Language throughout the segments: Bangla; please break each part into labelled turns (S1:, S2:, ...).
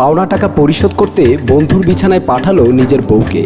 S1: পাওনা টাকা পরিশোধ করতে বন্ধুর বিছানায় পাঠালো নিজের বউকে।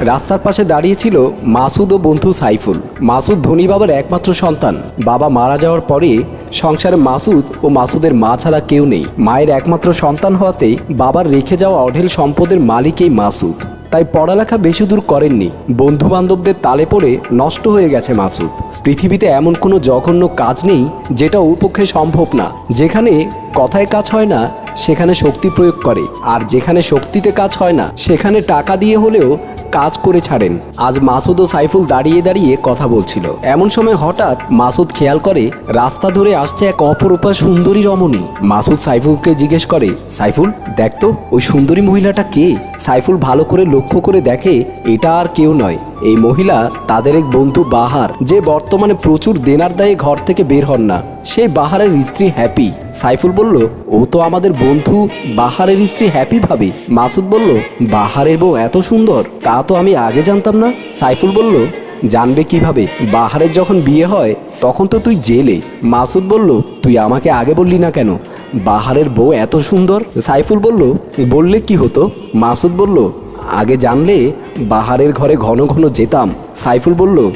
S1: রাস্তার পাশে দাঁড়িয়েছিল মাসুদ ও বন্ধু সাইফুল। মাসুদ ধনী বাবার একমাত্র সন্তান। বাবা মারা যাওয়ার পরে সংসারে মাসুদ ও মাসুদের মা ছাড়া কেউ নেই। মায়ের একমাত্র সন্তান হওয়াতে বাবার রেখে যাওয়া অঢেল সম্পদের মালিকই মাসুদ। তাই পড়ালেখা বেশি দূর করেননি। বন্ধু বান্ধবদের তালে পড়ে নষ্ট হয়ে গেছে মাসুদ। পৃথিবীতে এমন কোনো জঘন্য কাজ নেই যেটা ওর পক্ষে সম্ভব না। যেখানে কথায় কাজ হয় না, সেখানে শক্তি প্রয়োগ করে। আর যেখানে শক্তিতে কাজ হয় না, সেখানে টাকা দিয়ে হলেও কাজ করে ছাড়েন। আজ মাসুদ ও সাইফুল দাঁড়িয়ে দাঁড়িয়ে কথা বলছিল। এমন সময় হঠাৎ মাসুদ খেয়াল করে, রাস্তা ধরে আসছে এক অপরূপা সুন্দরী রমণী। মাসুদ সাইফুলকে জিজ্ঞেস করে, সাইফুল দেখতো ওই সুন্দরী মহিলাটা কে? সাইফুল ভালো করে লক্ষ্য করে দেখে, এটা আর কেউ নয়। এই মহিলা তাদের এক বন্ধু বাহার, যে বর্তমানে প্রচুর দেনার দায়ে ঘর থেকে বের হন না। সে বাহারের স্ত্রী হ্যাপি। সাইফুল বলল, ও তো আমাদের বন্ধু বাহারের স্ত্রী হ্যাপি ভাবি। মাসুদ বলল, বাহারের বউ এত সুন্দর, তা তো আমি আগে জানতাম না। সাইফুল বলল, জানবে কীভাবে? বাহারের যখন বিয়ে হয়, তখন তো তুই জেলে। মাসুদ বলল, তুই আমাকে আগে বললি না কেন? বাহারের বউ এত সুন্দর? সাইফুল বলল, বললে কি হতো? মাসুদ বলল আগে জানলে বাহারের ঘরে ঘন ঘন যেতাম। সাইফুল বলল,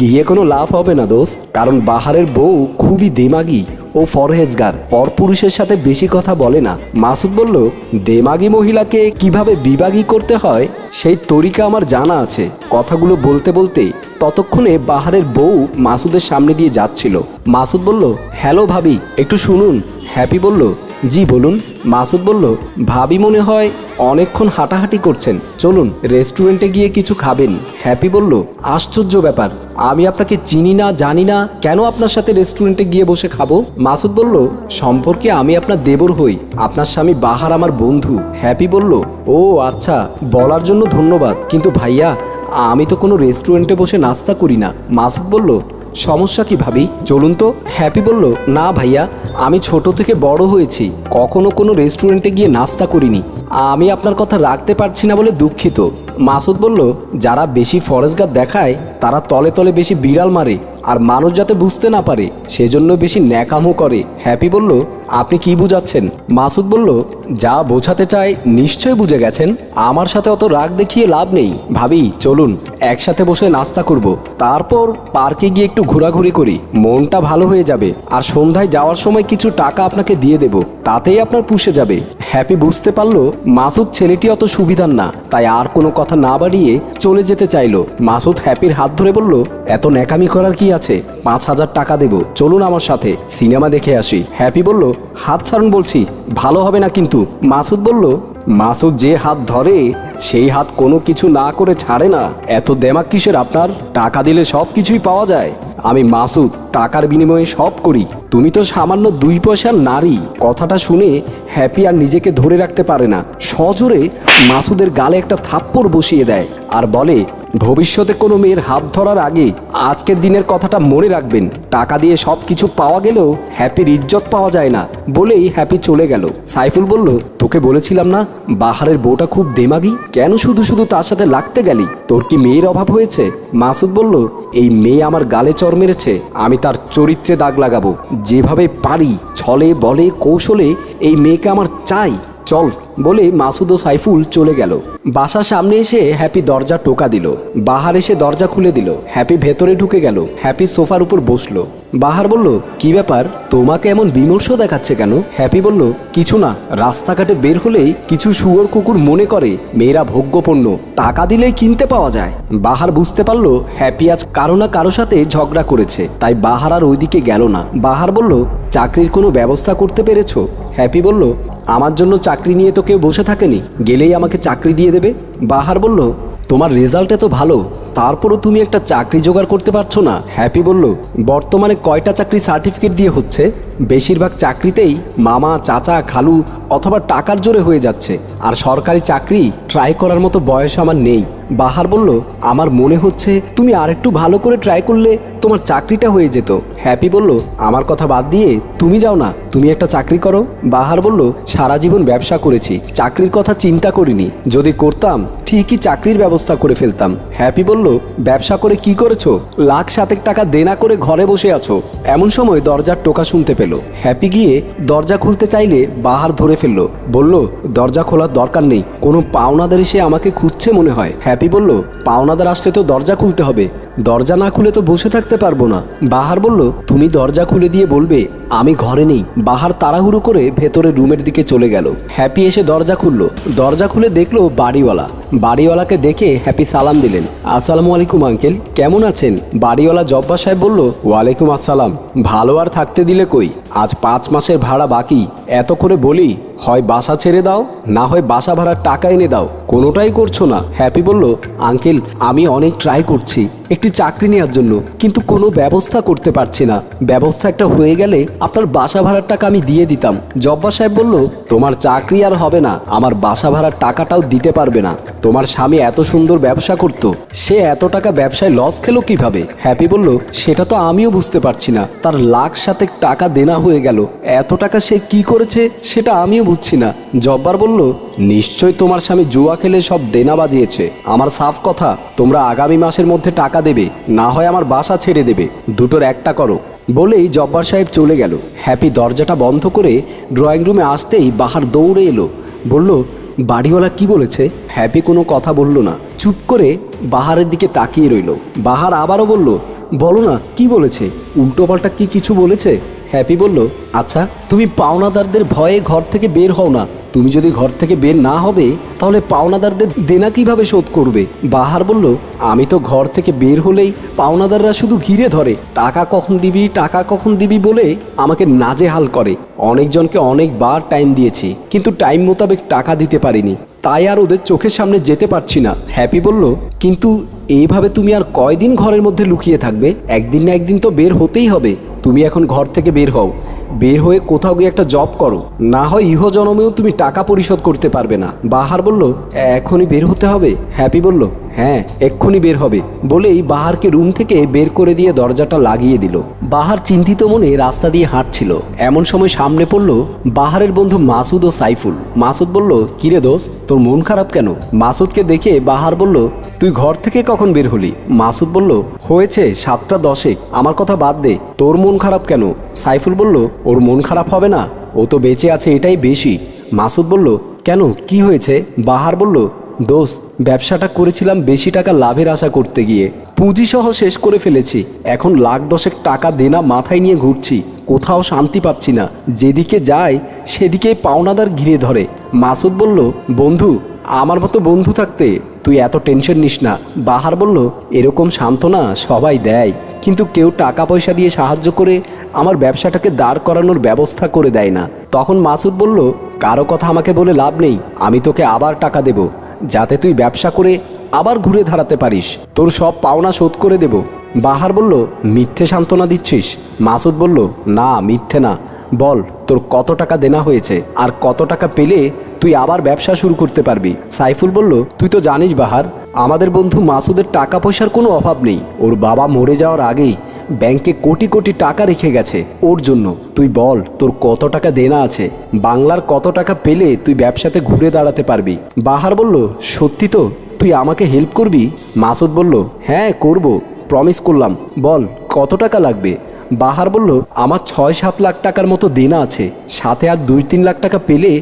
S1: গিয়ে কোনো লাভ হবে না দোস্ত। কারণ বাহারের বউ খুবই দেমাগি ও ফরহেজগার। পরপুরুষের সাথে বেশি কথা বলে না। মাসুদ বলল, দেমাগি মহিলাকে কীভাবে বিভাগী করতে হয়, সেই তরিকা আমার জানা আছে। কথাগুলো বলতে বলতে ততক্ষণে বাহারের বউ মাসুদের সামনে দিয়ে যাচ্ছিল। মাসুদ বলল, হ্যালো ভাবি, একটু শুনুন। হ্যাপি বলল জি, বলুন। মাসুদ বলল, ভাবি মনে হয় অনেকক্ষণ হাঁটাহাঁটি করছেন। চলুন, রেস্টুরেন্টে গিয়ে কিছু খাবেন। হ্যাপি বলল, আশ্চর্য ব্যাপার। আমি আপনাকে চিনি না, জানি না, কেন আপনার সাথে রেস্টুরেন্টে গিয়ে বসে খাব? মাসুদ বলল, সম্পর্কে আমি আপনার দেবর হই। আপনার স্বামী বাহার আমার বন্ধু। হ্যাপি বলল, ও আচ্ছা বলার জন্য ধন্যবাদ। কিন্তু ভাইয়া, আমি তো কোনো রেস্টুরেন্টে বসে নাস্তা করি না। মাসুদ বলল, সমস্যা কি ভাবি? চলুন তো। হ্যাপি বলল, না ভাইয়া আমি ছোট থেকে বড় হয়েছি, কখনো কোনো রেস্টুরেন্টে গিয়ে নাস্তা করিনি। আমি আপনার কথা রাখতে পারছি না বলে দুঃখিত। মাসুদ বলল, যারা বেশি ফরেস্ট গার্ড দেখায়, তারা তলে তলে বেশি বিড়াল মারে, আর মানুষ যাতে বুঝতে না পারে, সেজন্য বেশি ন্যাকামো করে। হ্যাপি বলল আপনি কি বুঝাচ্ছেন? মাসুদ বলল, যা বোঝাতে চায় নিশ্চয় বুঝে গেছেন। আমার সাথে অত রাগ দেখিয়ে লাভ নেই। ভাবি, চলুন, একসাথে বসে নাস্তা করব। তারপর পার্কে গিয়ে একটু ঘোরাঘুরি করি। মনটা ভালো হয়ে যাবে। আর সন্ধ্যায় যাওয়ার সময় কিছু টাকা আপনাকে দিয়ে দেব। তাতেই আপনার পুষে যাবে। হ্যাপি বুঝতে পারল, মাসুদ ছেলেটি অত সুবিধার না। তাই আর কোনো কথা না বাড়িয়ে চলে যেতে চাইলো। মাসুদ হ্যাপির হাত ধরে বলল, এত ন্যাকামি করার কি আছে? পাঁচ হাজার টাকা দেব। চলুন আমার সাথে। সিনেমা দেখে আসি। হ্যাপি বলল হাত ছাড়ুন বলছি, ভালো হবে না কিন্তু। মাসুদ বলল, মাসুদ যে হাত ধরে, সেই হাত কোনো কিছু না করে ছাড়ে না। এত দেমাক কিসের আপনার? টাকা দিলে সব কিছুই পাওয়া যায়। আমি মাসুদ, টাকার বিনিময়ে সব করি। তুমি তো সামান্য দুই পয়সার নারী। কথাটা শুনে হ্যাপি আর নিজেকে ধরে রাখতে পারে না। সজোরে মাসুদের গালে একটা থাপ্পড় বসিয়ে দেয়। আর বলে ভবিষ্যতে কোনো মেয়ের হাত ধরার আগে আজকের দিনের কথাটা মনে রাখবেন। টাকা দিয়ে সব কিছু পাওয়া গেলেও হ্যাপির ইজ্জত পাওয়া যায় না বলেই হ্যাপি চলে গেল। সাইফুল বলল, তোকে বলেছিলাম না, বাহারের বউটা খুব দেমাগি? কেন শুধু শুধু তার সাথে লাগতে গেলি? তোর কি মেয়ের অভাব হয়েছে? মাসুদ বলল, এই মেয়ে আমার গালে চর মেরেছে, আমি তার চরিত্রে দাগ লাগাবো। যেভাবে পারি, ছলে বলে, কৌশলে এই মেয়েকে আমার চাই। চল, বলে মাসুদ ও সাইফুল চলে গেল। বাসার সামনে এসে হ্যাপি দরজা টোকা দিল। বাহার এসে দরজা খুলে দিল। হ্যাপি ভেতরে ঢুকে গেল। হ্যাপি সোফার উপর বসল। বাহার বলল, কি ব্যাপার? তোমাকে এমন বিমর্ষ দেখাচ্ছে কেন? হ্যাপি বলল, কিছু না, রাস্তাঘাটে বের হলেই কিছু শুয়োর কুকুর মনে করে, মেয়েরা ভোগ্যপণ্য, টাকা দিলেই কিনতে পাওয়া যায়। বাহার বুঝতে পারল, হ্যাপি আজ কারও না কারও সাথে ঝগড়া করেছে, তাই বাহার আর ওইদিকে গেল না। বাহার বলল, চাকরির কোনো ব্যবস্থা করতে পেরেছ? হ্যাপি বলল আমার জন্য চাকরি নিয়ে তো কেউ বসে থাকেনি, গেলেই আমাকে চাকরি দিয়ে দেবে। বাহার বলল, তোমার রেজাল্ট এত ভালো, তারপরও তুমি একটা চাকরি জোগাড় করতে পারছ না। হ্যাপি বলল, বর্তমানে কয়টা চাকরি সার্টিফিকেট দিয়ে হচ্ছে? বেশিরভাগ চাকরিতেই মামা, চাচা, খালু অথবা টাকার জোরে হয়ে যাচ্ছে। আর সরকারি চাকরি ট্রাই করার মতো বয়স আমার নেই। বাহার বলল, আমার মনে হচ্ছে তুমি আরেকটু ভালো করে ট্রাই করলে তোমার চাকরিটা হয়ে যেত। হ্যাপি বলল, আমার কথা বাদ দিয়ে তুমি যাও না, তুমি একটা চাকরি করো। বাহার বলল, সারা জীবন ব্যবসা করেছি, চাকরির কথা চিন্তা করিনি। যদি করতাম ঠিকই চাকরির ব্যবস্থা করে ফেলতাম। হ্যাপি বলল, ব্যবসা করে কি করেছ? লাখ সাতেক টাকা দেনা করে ঘরে বসে আছো। এমন সময় দরজার টোকা শুনতে পেল। হ্যাপি গিয়ে দরজা খুলতে চাইলে বাহার ধরে ফেলল। বলল, দরজা খোলার দরকার নেই। কোনো পাওনাদার এসে আমাকে খুঁজছে মনে হয়। হ্যাপি বলল, পাওনাদার আসলে তো দরজা খুলতে হবে। দরজা না খুলে তো বসে থাকতে পারব না। বাহার বলল, তুমি দরজা খুলে দিয়ে বলবে, আমি ঘরে নেই। বাহার তাড়াহুড়ো করে ভেতরে রুমের দিকে চলে গেল। হ্যাপি এসে দরজা খুললো। দরজা খুলে দেখল বাড়িওয়ালা। বাড়িওয়ালাকে দেখে হ্যাপি সালাম দিলেন। আসসালামু আলাইকুম, আঙ্কেল। কেমন আছেন? বাড়িওয়ালা জব্বা সাহেব বলল, ওয়ালাইকুম আসসালাম। ভালো আর থাকতে দিলে কই? আজ পাঁচ মাসের ভাড়া বাকি। এত করে বলি হয় বাসা ছেড়ে দাও, না হয় বাসা ভাড়ার টাকা এনে দাও। কোনোটাই করছ না। হ্যাপি বলল, আঙ্কেল, আমি অনেক ট্রাই করছি, একটি চাকরি নেওয়ার জন্য, কিন্তু কোনো ব্যবস্থা করতে পারছি না। ব্যবস্থা একটা হয়ে গেলে আপনার বাসা ভাড়ার টাকা আমি দিয়ে দিতাম। জব্বা সাহেব বলল, তোমার চাকরি আর হবে না, আমার বাসা ভাড়ার টাকাটাও দিতে পারবে না। তোমার স্বামী এত সুন্দর ব্যবসা করত, সে এত টাকা ব্যবসায় লস খেলো কীভাবে? হ্যাপি বলল, সেটা তো আমিও বুঝতে পারছি না। তার লাখ সাথে টাকা দেনা হয়ে গেল। এত টাকা সে কি করেছে, সেটা আমিও বুঝছি না। জব্বার বলল, নিশ্চয় তোমার স্বামী জুয়া খেলে সব দেনা বাজিয়েছে। আমার সাফ কথা, তোমরা আগামী মাসের মধ্যে টাকা দেবে, না হয় আমার বাসা ছেড়ে দেবে। দুটোর একটা করো। বলেই জব্বার সাহেব চলে গেল। হ্যাপি দরজাটা বন্ধ করে ড্রয়িং রুমে আসতেই বাহার দৌড়ে এলো। বলল, বাড়িওয়ালা কি বলেছে? হ্যাপি কোনো কথা বলল না। চুপ করে বাহারের দিকে তাকিয়ে রইল। বাহার আবারও বলল, বলো না, কি বলেছে? উল্টোপাল্টা কি কিছু বলেছে? হ্যাপি বলল আচ্ছা তুমি পাওনাদারদের ভয়ে ঘর থেকে বের হও না। তুমি যদি ঘর থেকে বের না হবে, তাহলে পাওনাদারদের দেনা কীভাবে শোধ করবে? বাহার বলল, আমি তো ঘর থেকে বের হলেই পাওনাদাররা শুধু ঘিরে ধরে। টাকা কখন দিবি, টাকা কখন দিবি বলে আমাকে নাজেহাল করে। অনেকজনকে অনেকবার টাইম দিয়েছি, কিন্তু টাইম মোতাবেক টাকা দিতে পারিনি। তাই আর ওদের চোখের সামনে যেতে পারছি না। হ্যাপি বলল, কিন্তু এইভাবে তুমি আর কয়দিন ঘরের মধ্যে লুকিয়ে থাকবে? একদিন না একদিন তো বের হতেই হবে। তুমি এখন ঘর থেকে বের হও। বের হয়ে কোথাও গিয়ে একটা জব করো। না হয় ইহ জনমেও তুমি টাকা পরিশোধ করতে পারবে না। বাহার বলল, এখনই বের হতে হবে? হ্যাপি বলল হ্যাঁ এক্ষুনি বের হবে। বলেই বাহারকে রুম থেকে বের করে দিয়ে দরজাটা লাগিয়ে দিল। বাহার চিন্তিত মনে রাস্তা দিয়ে হাঁটছিল। এমন সময় সামনে পড়ল বাহারের বন্ধু মাসুদ ও সাইফুল। মাসুদ বলল, কিরে দোস্ত, তোর মন খারাপ কেন? মাসুদকে দেখে বাহার বলল, তুই ঘর থেকে কখন বের হলি? মাসুদ বলল, হয়েছে সাতটা দশে আমার কথা বাদ দে, তোর মন খারাপ কেন? সাইফুল বলল, ওর মন খারাপ হবে না, ও তো বেঁচে আছে এটাই বেশি। মাসুদ বলল, কেন? কি হয়েছে? বাহার বলল, দোস্ত, ব্যবসাটা করেছিলাম বেশি টাকা লাভের আশা করতে গিয়ে। পুঁজি সহ শেষ করে ফেলেছি। এখন লাখ দশেক টাকা দেনা মাথায় নিয়ে ঘুরছি। কোথাও শান্তি পাচ্ছি না। যেদিকে যায় সেদিকে পাওনাদার ঘিরে ধরে। মাসুদ বলল, বন্ধু, আমার মতো বন্ধু থাকতে তুই এত টেনশন নিস না। বাহার বলল, এরকম সান্ত্বনা সবাই দেয়। কিন্তু কেউ টাকা পয়সা দিয়ে সাহায্য করে আমার ব্যবসাটাকে দাঁড় করানোর ব্যবস্থা করে দেয় না। তখন মাসুদ বলল, কারও কথা আমাকে বলে লাভ নেই, আমি তোকে আবার টাকা দেব, যাতে তুই ব্যবসা করে আবার ঘুরে দাঁড়াতে পারিস। তোর সব পাওনা শোধ করে দেব। বাহার বলল, মিথ্যে সান্ত্বনা দিচ্ছিস? মাসুদ বলল, না, মিথ্যে না। বল, তোর কত টাকা দেনা হয়েছে, আর কত টাকা পেলে তুই আবার ব্যবসা শুরু করতে পারবি? সাইফুল বলল, তুই তো জানিস বাহার আমাদের বন্ধু মাসুদের টাকা পয়সার কোনো অভাব নেই। ওর বাবা মরে যাওয়ার আগেই ব্যাংকে কোটি কোটি টাকা রেখে গেছে। ওর জন্য, তুই বল, তোর কত টাকা দেনা আছে? বাংলার কত টাকা পেলে তুই ব্যবসাতে ঘুরে দাঁড়াতে পারবি? বাহার বলল, সত্যি তো, তুই আমাকে হেল্প করবি? মাসুদ বলল হ্যাঁ করব। প্রমিস করলাম। বল, কত টাকা লাগবে? বাহার বলল, আমার ছয় সাত লাখ টাকার মতো দেনা আছে, সাথে আর দুই তিন লাখ টাকা পেলে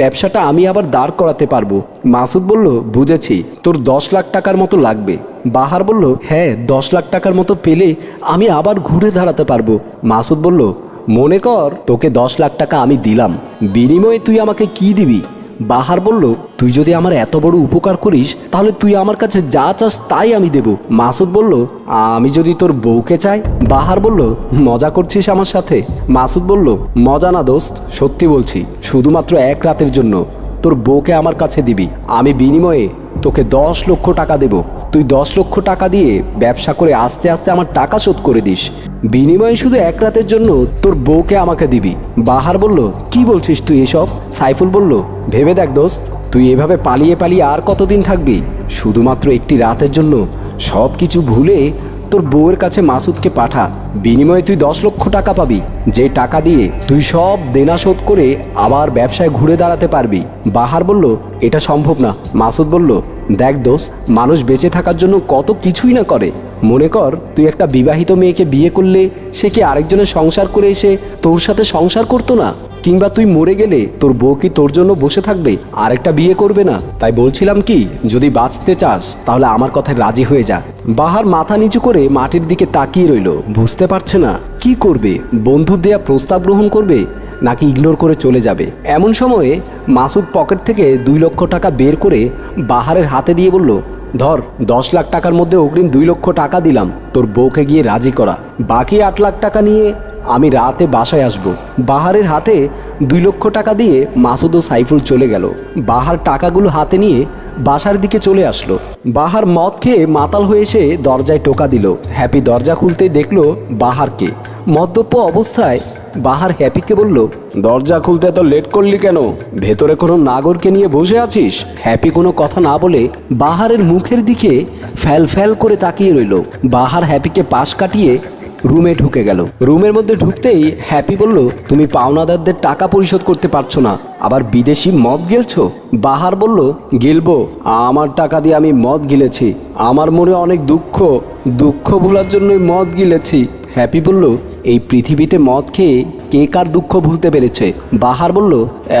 S1: ব্যবসাটা আমি আবার দাঁড় করাতে পারব। মাসুদ বলল, বুঝেছি, তোর দশ লাখ টাকার মতো লাগবে। বাহার বলল হ্যাঁ দশ লাখ টাকার মতো পেলে আমি আবার ঘুরে দাঁড়াতে পারব। মাসুদ বলল, মনে কর, তোকে দশ লাখ টাকা আমি দিলাম। বিনিময়ে তুই আমাকে কি দিবি? বাহার বলল, তুই যদি আমার এত বড় উপকার করিস, তাহলে তুই আমার কাছে যা চাস তাই আমি দেব। মাসুদ বলল, আমি যদি তোর বউকে চাই? বাহার বলল, মজা করছিস আমার সাথে? মাসুদ বলল, মজা না দোস্ত, সত্যি বলছি, শুধুমাত্র এক রাতের জন্য। তোর বউকে আমার কাছে দিবি, আমি বিনিময়ে তোকে দশ লক্ষ টাকা দেব। তুই দশ লক্ষ টাকা দিয়ে ব্যবসা করে আস্তে আস্তে আমার টাকা শোধ করে দিস। বিনিময়ে শুধু এক রাতের জন্য তোর বউকে আমাকে দিবি। বাহার বলল, কি বলছিস তুই এসব? সাইফুল বলল, ভেবে দেখ দোস্ত, তুই এভাবে পালিয়ে পালিয়ে আর কতদিন থাকবি? শুধুমাত্র একটি রাতের জন্য সব কিছু ভুলে তোর বউয়ের কাছে মাসুদকে পাঠা। বিনিময়ে তুই দশ লক্ষ টাকা পাবি। যে টাকা দিয়ে তুই সব দেনা শোধ করে আবার ব্যবসায় ঘুরে দাঁড়াতে পারবি। বাহার বলল, এটা সম্ভব না। মাসুদ বলল দেখ দোষ মানুষ বেঁচে থাকার জন্য কত কিছুই না করে। মনে কর, তুই একটা বিবাহিত মেয়েকে বিয়ে করলে সে কি আরেকজনের সংসার করে এসে তোর সাথে সংসার করতো না? কিংবা তুই মরে গেলে তোর বউ কি তোর জন্য বসে থাকবে, আরেকটা বিয়ে করবে না? তাই বলছিলাম কি, যদি বাঁচতে চাস, তাহলে আমার কথায় রাজি হয়ে যা। বাহার মাথা নিচু করে মাটির দিকে তাকিয়ে রইল। বুঝতে পারছে না, কি করবে? বন্ধুর দেয়া প্রস্তাব গ্রহণ করবে? নাকি ইগনোর করে চলে যাবে। এমন সময়ে মাসুদ পকেট থেকে দুই লক্ষ টাকা বের করে বাহারের হাতে দিয়ে বলল, ধর, দশ লাখ টাকার মধ্যে অগ্রিম দুই লক্ষ টাকা দিলাম, তোর বউকে গিয়ে রাজি করা। বাকি আট লাখ টাকা নিয়ে আমি রাতে বাসায় আসব। বাহারের হাতে দুই লক্ষ টাকা দিয়ে মাসুদ ও সাইফুল চলে গেল। বাহার টাকাগুলো হাতে নিয়ে বাসার দিকে চলে আসলো। বাহার মদ খেয়ে মাতাল হয়ে এসে দরজায় টোকা দিল। হ্যাপি দরজা খুলতেই দেখল বাহারকে। মদ্যপ অবস্থায় বাহার হ্যাপিকে বলল দরজা খুলতে এত লেট করলি কেন? ভেতরে কোনো নাগরকে নিয়ে বসে আছিস? হ্যাপি কোনো কথা না বলে বাহারের মুখের দিকে ফ্যাল ফ্যাল করে তাকিয়ে রইল। বাহার হ্যাপিকে পাশ কাটিয়ে রুমে ঢুকে গেল। রুমের মধ্যে ঢুকতেই হ্যাপি বলল তুমি পাওনাদারদের টাকা পরিশোধ করতে পারছ না। আবার বিদেশি মদ গেলছো? বাহার বলল গিলবো। আমার টাকা দিয়ে আমি মদ গিলেছি। আমার মনে অনেক দুঃখ। দুঃখ ভোলার জন্যই মদ গিলেছি। হ্যাপি বলল এই পৃথিবীতে মদ খেয়ে কে কার দুঃখ ভুলতে পেরেছে? বাহার বলল,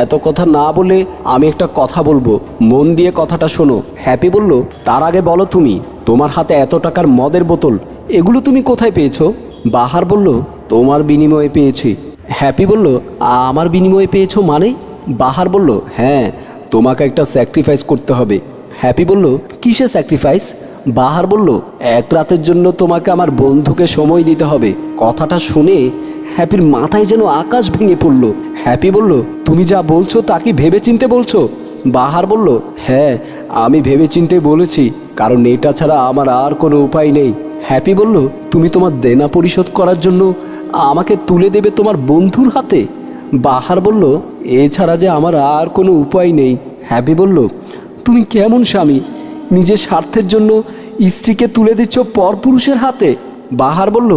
S1: এত কথা না বলে আমি একটা কথা বলব। মন দিয়ে কথাটা শোনো। হ্যাপি বলল, তার আগে বলো তুমি, তোমার হাতে এত টাকার মদের বোতল, এগুলো তুমি কোথায় পেয়েছ? বাহার বলল, তোমার বিনিময়ে পেয়েছি। হ্যাপি বলল, আমার বিনিময়ে পেয়েছ মানে? বাহার বলল হ্যাঁ তোমাকে একটা স্যাক্রিফাইস করতে হবে। হ্যাপি বলল কিসে স্যাক্রিফাইস বাহার বলল, এক রাতের জন্য তোমাকে আমার বন্ধুকে সময় দিতে হবে। কথাটা শুনে হ্যাপির মাথায় যেন আকাশ ভেঙে পড়ল। হ্যাপি বলল, তুমি যা বলছো তা কি ভেবে চিনতে বলছো? বাহার বলল হ্যাঁ আমি ভেবে চিনতে বলেছি, কারণ এটা ছাড়া আমার আর কোনো উপায় নেই। হ্যাপি বলল, তুমি তোমার দেনা পরিশোধ করার জন্য আমাকে তুলে দেবে তোমার বন্ধুর হাতে? বাহার বলল, এছাড়া যে আমার আর কোনো উপায় নেই। হ্যাপি বলল, তুমি কেমন স্বামী? নিজের স্বার্থের জন্য স্ত্রীকে তুলে দিচ্ছ পরপুরুষের হাতে? বাহার বলল,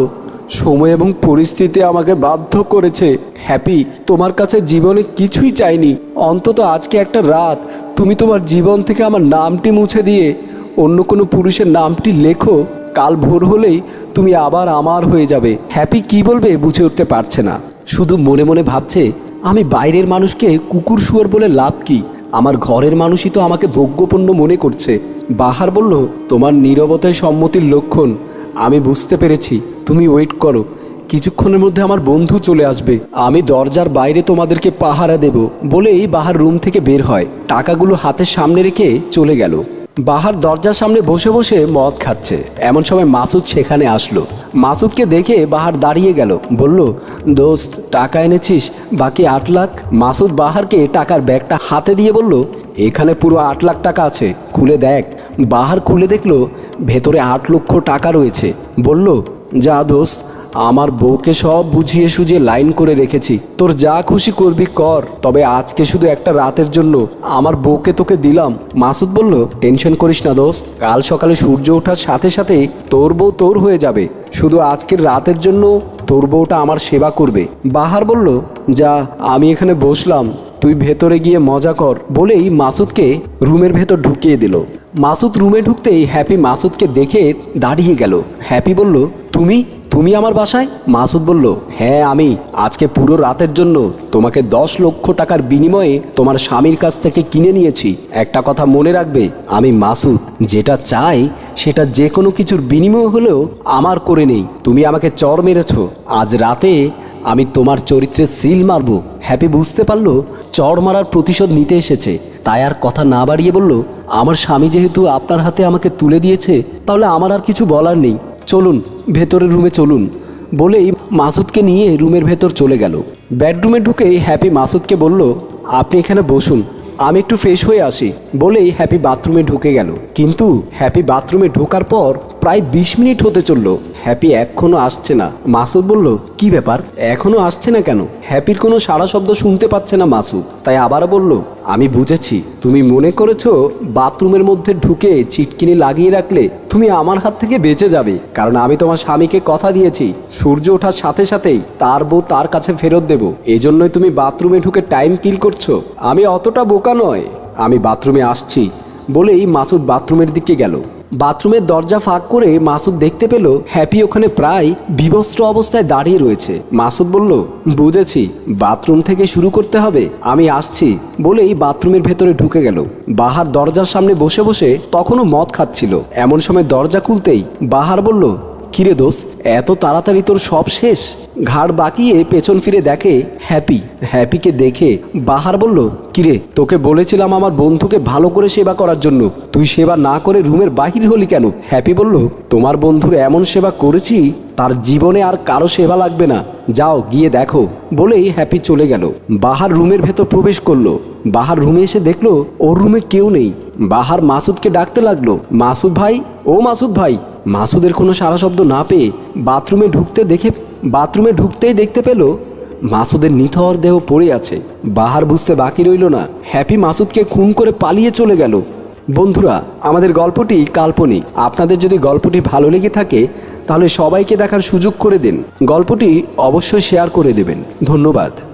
S1: সময় এবং পরিস্থিতি আমাকে বাধ্য করেছে। হ্যাপি, তোমার কাছে জীবনে কিছুই চাইনি। অন্তত আজকে একটা রাত, তুমি তোমার জীবন থেকে আমার নামটি মুছে দিয়ে অন্য কোনো পুরুষের নামটি লেখো। কাল ভোর হলেই তুমি আবার আমার হয়ে যাবে হ্যাপি কি বলবে বুঝে উঠতে পারছে না। শুধু মনে মনে ভাবছে, আমি বাইরের মানুষকে কুকুর শুয়োর বলে লাভ কি? আমার ঘরের মানুষই তো আমাকে ভোগ্যপণ্য মনে করছে। বাহার বলল, তোমার নীরবতায় সম্মতির লক্ষণ। আমি বুঝতে পেরেছি। তুমি ওয়েট করো। কিছুক্ষণের মধ্যে আমার বন্ধু চলে আসবে। আমি দরজার বাইরে তোমাদেরকে পাহারা দেব। বলেই বাহার রুম থেকে বের হয়। টাকাগুলো হাতের সামনে রেখে চলে গেল। বাহার দরজার সামনে বসে বসে মদ খাচ্ছে। এমন সময় মাসুদ সেখানে আসলো। মাসুদকে দেখে বাহার দাঁড়িয়ে গেল। বলল, দোস্ত, টাকা এনেছিস, বাকি আট লাখ? মাসুদ বাহারকে টাকার ব্যাগটা হাতে দিয়ে বলল, এখানে পুরো আট লাখ টাকা আছে, খুলে দেখ। বাহার খুলে দেখল, ভেতরে আট লক্ষ টাকা রয়েছে। বলল, যা দোস্ত আমার বউকে সব বুঝিয়ে সুঝিয়ে লাইন করে রেখেছি। তোর যা খুশি করবি কর, তবে আজকে শুধু একটা রাতের জন্য আমার বউকে তোকে দিলাম। মাসুদ বলল, টেনশন করিস না দোস্ত, কাল সকালে সূর্য ওঠার সাথে সাথে তোর বউ তোর হয়ে যাবে। শুধু আজকের রাতের জন্য তোর বউটা আমার সেবা করবে। বাহার বলল, যা, আমি এখানে বসলাম, তুই ভেতরে গিয়ে মজা কর। বলেই মাসুদকে রুমের ভেতর ঢুকিয়ে দিল। মাসুদ রুমে ঢুকতেই হ্যাপি মাসুদকে দেখে দাঁড়িয়ে গেল। হ্যাপি বলল, তুমি তুমি আমার বাসায়? মাসুদ বলল হ্যাঁ আমি। আজকে পুরো রাতের জন্য তোমাকে দশ লক্ষ টাকার বিনিময়ে তোমার স্বামীর কাছ থেকে কিনে নিয়েছি। একটা কথা মনে রাখবে, আমি মাসুদ, যেটা চাই সেটা যে কোনো কিছুর বিনিময় হলেও আমার করে নেই। তুমি আমাকে চর মেরেছ। আজ রাতে আমি তোমার চরিত্রে সিল মারব। হ্যাপি বুঝতে পারল চড় মারার প্রতিশোধ নিতে এসেছে। তাই আর কথা না বাড়িয়ে বলল, আমার স্বামী যেহেতু আপনার হাতে আমাকে তুলে দিয়েছে, তাহলে আমার আর কিছু বলার নেই। চলুন, ভেতরের রুমে চলুন। বলেই মাসুদকে নিয়ে রুমের ভেতর চলে গেল। বেডরুমে ঢুকেই হ্যাপি মাসুদকে বলল, আপনি এখানে বসুন, আমি একটু ফ্রেশ হয়ে আসি। বলেই হ্যাপি বাথরুমে ঢুকে গেল। কিন্তু হ্যাপি বাথরুমে ঢোকার পর প্রায় বিশ মিনিট হতে চলল। হ্যাপি এখনও আসছে না। মাসুদ বলল, কি ব্যাপার? এখনও আসছে না কেন? হ্যাপির কোনো সারা শব্দ শুনতে পাচ্ছে না মাসুদ। তাই আবার বলল, আমি বুঝেছি। তুমি মনে করেছ বাথরুমের মধ্যে ঢুকে চিটকিনি লাগিয়ে রাখলে তুমি আমার হাত থেকে বেঁচে যাবে। কারণ আমি তোমার স্বামীকে কথা দিয়েছি। সূর্য ওঠার সাথে সাথেই তার বউ তার কাছে ফেরত দেব। এজন্যই তুমি বাথরুমে ঢুকে টাইম কিল করছ। আমি অতটা বোকা নয়। আমি বাথরুমে আসছি। বলেই মাসুদ বাথরুমের দিকে গেল। বাথরুমের দরজা ফাঁক করে মাসুদ দেখতে পেল হ্যাপি ওখানে প্রায় বিবস্ত্র অবস্থায় দাঁড়িয়ে রয়েছে। মাসুদ বলল, বুঝেছি, বাথরুম থেকে শুরু করতে হবে, আমি আসছি, বলেই বাথরুমের ভেতরে ঢুকে গেল। বাহার দরজার সামনে বসে বসে তখনও মদ খাচ্ছিল। এমন সময় দরজা খুলতেই বাহার বলল, কিরে দোষ এত তাড়াতাড়ি তোর সব শেষ? ঘাড় বাঁকিয়ে পেছন ফিরে দেখে হ্যাপি। হ্যাপিকে দেখে বাহার বলল, কিরে, তোকে বলেছিলাম আমার বন্ধুকে ভালো করে সেবা করার জন্য। তুই সেবা না করে রুমের বাহির হলি কেন? হ্যাপি বলল, তোমার বন্ধুর এমন সেবা করেছি, তার জীবনে আর কারও সেবা লাগবে না। যাও, গিয়ে দেখো। বলেই হ্যাপি চলে গেল। বাহার রুমের ভেতর প্রবেশ করল। বাহার রুমে এসে দেখল, ওর রুমে কেউ নেই। বাহার মাসুদকে ডাকতে লাগল, মাসুদ ভাই, ও মাসুদ ভাই। মাসুদের কোনো সারা শব্দ না পেয়ে বাথরুমে ঢুকতে দেখে বাথরুমে ঢুকতেই দেখতে পেল মাসুদের নিথর দেহ পড়ে আছে। বাহার বুঝতে বাকি রইল না। হ্যাপি মাসুদকে খুন করে পালিয়ে চলে গেল। বন্ধুরা, আমাদের গল্পটি কাল্পনিক। আপনাদের যদি গল্পটি ভালো লেগে থাকে, তাহলে সবাইকে দেখার সুযোগ করে দিন। গল্পটি অবশ্যই শেয়ার করে দেবেন। ধন্যবাদ।